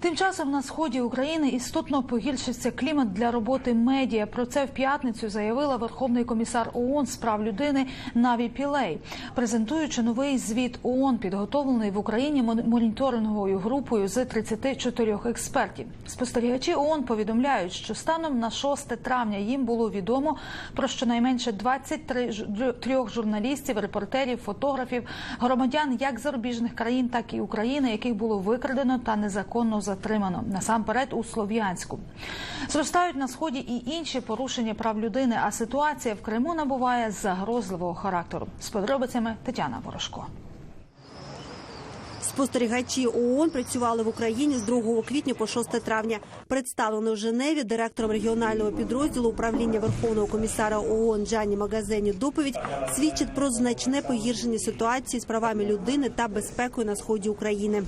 Тим часом на сході України істотно погіршиться клімат для роботи медіа. Про це в п'ятницю заявила Верховний комісар ООН з прав людини Наві Пілей, презентуючи новий звіт ООН, підготовлений в Україні мон- моніторинговою групою з 34 експертів. Спостерігачі ООН повідомляють, що станом на 6 травня їм було відомо про щонайменше 23 ж- трьох журналістів, репортерів, фотографів, громадян як зарубіжних країн, так і України, яких було викрадено та незаконно затримано насамперед у Слов'янську. Зростають на сході і інші порушення прав людини. А ситуація в Криму набуває загрозливого характеру. З подробицями Тетяна Ворожко. Спостерігачі ООН працювали в Україні з 2 квітня по 6 травня. Представлено в Женеві директором регіонального підрозділу управління Верховного комісара ООН Джанні Магазені доповідь свідчить про значне погіршення ситуації з правами людини та безпекою на сході України.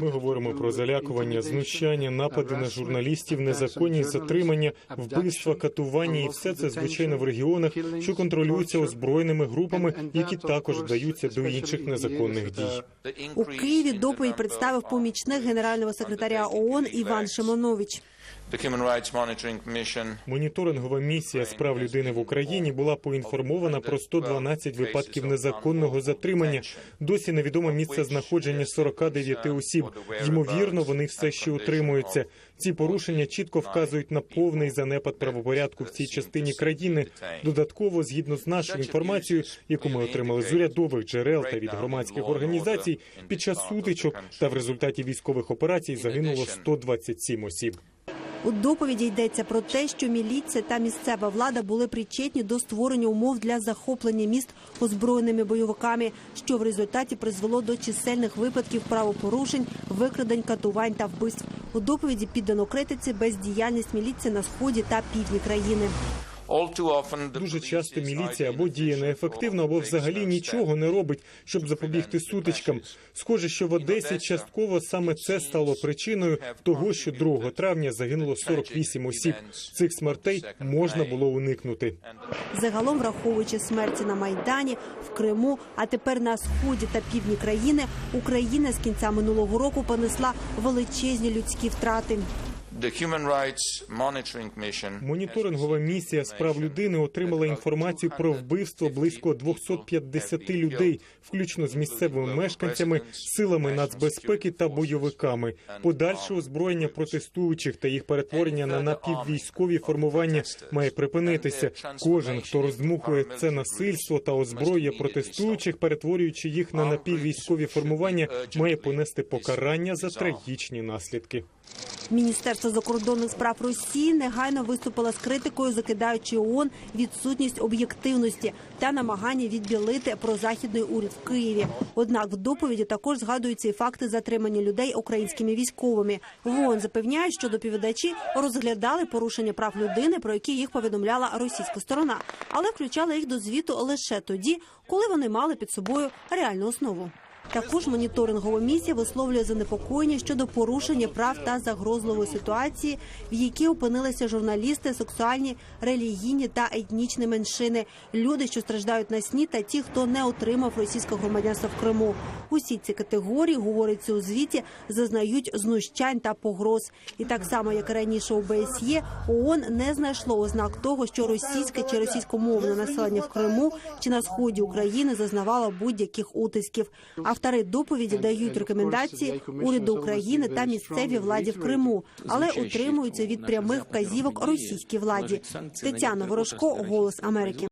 Ми говоримо про залякування, знущання, напади на журналістів, незаконні затримання, вбивства, катування, і все це звичайно в регіонах, що контролюються озброєними групами, які також вдаються до інших незаконних дій. У Києві доповідь представив помічник генерального секретаря ООН Іван Шимонович. Моніторингова місія з прав людини в Україні була поінформована про 112 випадків незаконного затримання. Досі невідоме місце знаходження 49 осіб. Ймовірно, вони все ще утримуються. Ці порушення чітко вказують на повний занепад правопорядку в цій частині країни. Додатково, згідно з нашою інформацією, яку ми отримали з урядових джерел та від громадських організацій, під час сутичок та в результаті військових операцій загинуло 127 осіб. У доповіді йдеться про те, що міліція та місцева влада були причетні до створення умов для захоплення міст озброєними бойовиками, що в результаті призвело до чисельних випадків правопорушень, викрадень, катувань та вбивств. У доповіді піддано критиці бездіяльність міліції на сході та півдні країни. Дуже часто міліція або діє неефективно, або взагалі нічого не робить, щоб запобігти сутичкам. Схоже, що в Одесі частково саме це стало причиною того, що 2 травня загинуло 48 осіб. Цих смертей можна було уникнути. Загалом, враховуючи смерті на майдані, в Криму, а тепер на сході та півдні країни, Україна з кінця минулого року понесла величезні людські втрати. Моніторингова місія з прав людини отримала інформацію про вбивство близько 250 людей, включно з місцевими мешканцями, силами нацбезпеки та бойовиками. Подальше озброєння протестуючих та їх перетворення на напіввійськові формування має припинитися. Кожен, хто роздмухує це насильство та озброює протестуючих, перетворюючи їх на напіввійськові формування, має понести покарання за трагічні наслідки. Міністерство закордонних справ Росії негайно виступило з критикою, закидаючи ООН відсутність об'єктивності та намагання відбілити прозахідний уряд в Києві. Однак в доповіді також згадуються і факти затримання людей українськими військовими. В ООН запевняють, що доповідачі розглядали порушення прав людини, про які їх повідомляла російська сторона, але включали їх до звіту лише тоді, коли вони мали під собою реальну основу. Також моніторингова місія висловлює занепокоєння щодо порушення прав та загрозливої ситуації, в якій опинилися журналісти, сексуальні, релігійні та етнічні меншини, люди, що страждають на сні, та ті, хто не отримав російського громадянства в Криму. Усі ці категорії, говориться у звіті, зазнають знущань та погроз. І так само, як раніше у ОБСЄ, ООН не знайшло ознак того, що російське чи російськомовне населення в Криму чи на сході України зазнавало будь-яких утисків. Автори доповіді дають рекомендації уряду України та місцевій владі в Криму, але утримуються від прямих вказівок російській владі. Тетяна Ворожко, Голос Америки.